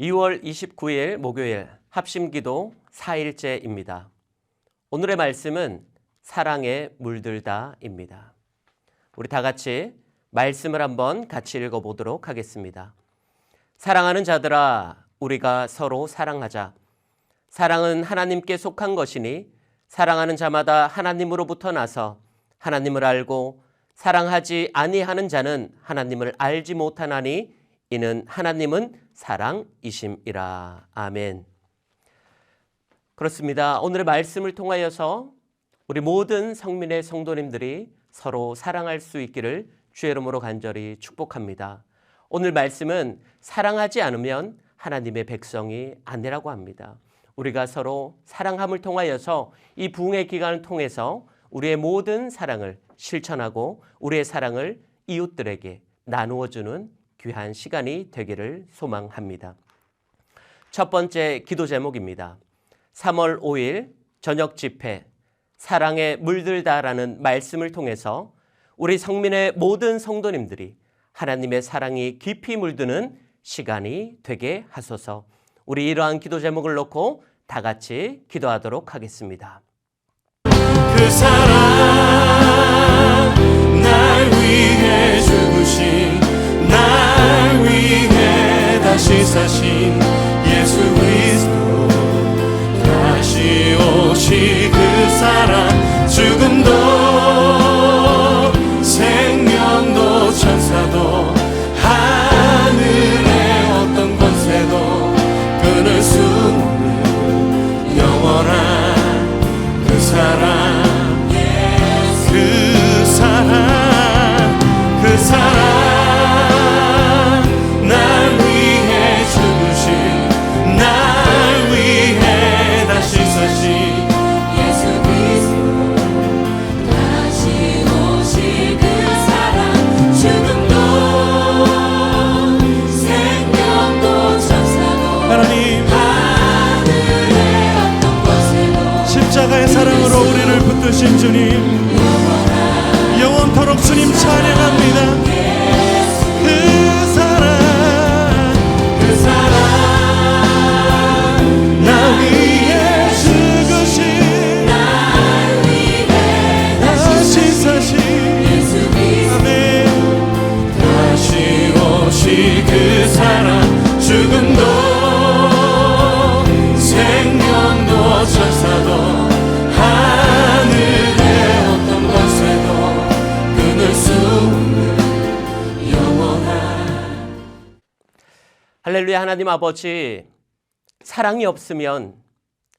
2월 29일 목요일 합심기도 4일째입니다. 오늘의 말씀은 사랑에 물들다입니다. 우리 다 같이 말씀을 한번 같이 읽어보도록 하겠습니다. 사랑하는 자들아, 우리가 서로 사랑하자. 사랑은 하나님께 속한 것이니 사랑하는 자마다 하나님으로부터 나서 하나님을 알고 사랑하지 아니하는 자는 하나님을 알지 못하나니 이는 하나님은 사랑이심이라. 아멘. 그렇습니다. 오늘의 말씀을 통하여서 우리 모든 성민의 성도님들이 서로 사랑할 수 있기를 주의 이름으로 간절히 축복합니다. 오늘 말씀은 사랑하지 않으면 하나님의 백성이 아니라고 합니다. 우리가 서로 사랑함을 통하여서 이 부흥의 기간을 통해서 우리의 모든 사랑을 실천하고 우리의 사랑을 이웃들에게 나누어 주는 귀한 시간이 되기를 소망합니다. 첫 번째 기도 제목입니다. 3월 5일 저녁 집회 사랑에 물들다라는 말씀을 통해서 우리 성민의 모든 성도님들이 하나님의 사랑이 깊이 물드는 시간이 되게 하소서. 우리 이러한 기도 제목을 놓고 다 같이 기도하도록 하겠습니다. 그 할렐루야 하나님 아버지 사랑이 없으면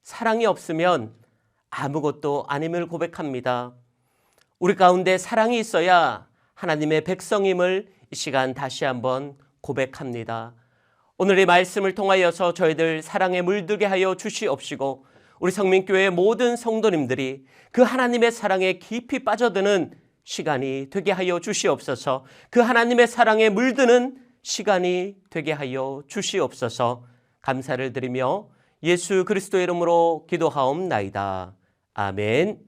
사랑이 없으면 아무것도 아님을 고백합니다. 우리 가운데 사랑이 있어야 하나님의 백성임을 이 시간 다시 한번 고백합니다. 오늘 이 말씀을 통하여서 저희들 사랑에 물들게 하여 주시옵시고 우리 성민교회의 모든 성도님들이 그 하나님의 사랑에 깊이 빠져드는 시간이 되게 하여 주시옵소서 그 하나님의 사랑에 물드는 시간이 되게 하여 주시옵소서 감사를 드리며 예수 그리스도의 이름으로 기도하옵나이다. 아멘.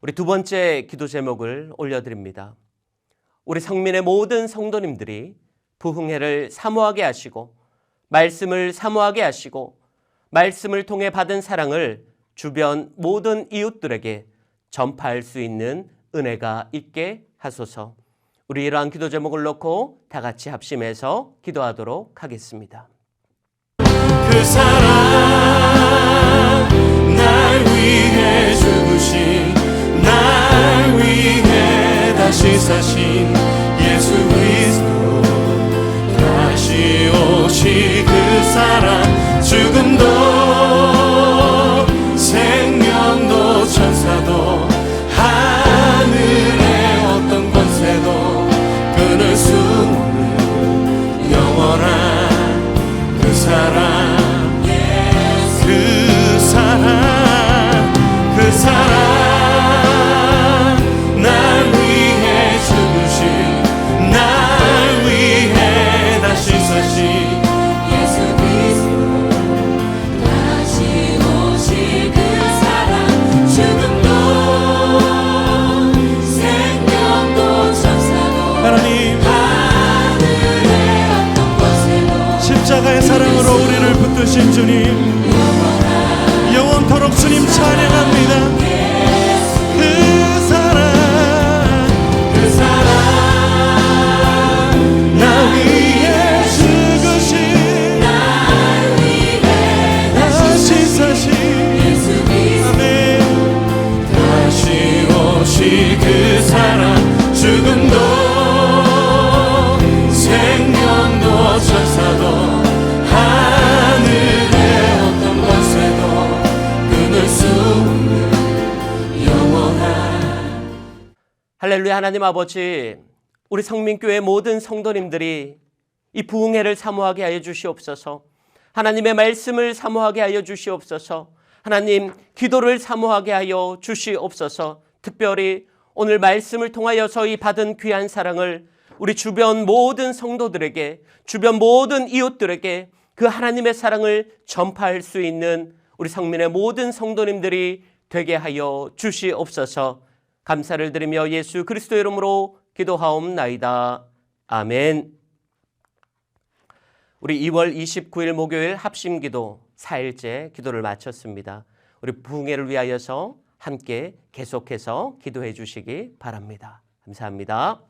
우리 두 번째 기도 제목을 올려드립니다. 우리 성민의 모든 성도님들이 부흥회를 사모하게 하시고 말씀을 사모하게 하시고 말씀을 통해 받은 사랑을 주변 모든 이웃들에게 전파할 수 있는 은혜가 있게 하소서. 우리 이러한 기도 제목을 놓고 다 같이 합심해서 기도하도록 하겠습니다. 그 사랑 죽음도 생명도 천사도 하늘의 어떤 권세도 끊을 수 없는 영원한 그 사랑 할렐루야 하나님 아버지 우리 성민교회 모든 성도님들이 이 부흥회를 사모하게 하여 주시옵소서. 하나님의 말씀을 사모하게 하여 주시옵소서. 하나님 기도를 사모하게 하여 주시옵소서. 특별히 오늘 말씀을 통하여서 이 받은 귀한 사랑을 우리 주변 모든 성도들에게 주변 모든 이웃들에게 그 하나님의 사랑을 전파할 수 있는 우리 성민의 모든 성도님들이 되게 하여 주시옵소서 감사를 드리며 예수 그리스도 이름으로 기도하옵나이다. 아멘. 우리 2월 29일 목요일 합심 기도 4일째 기도를 마쳤습니다. 우리 부흥회를 위하여서 함께 계속해서 기도해 주시기 바랍니다. 감사합니다.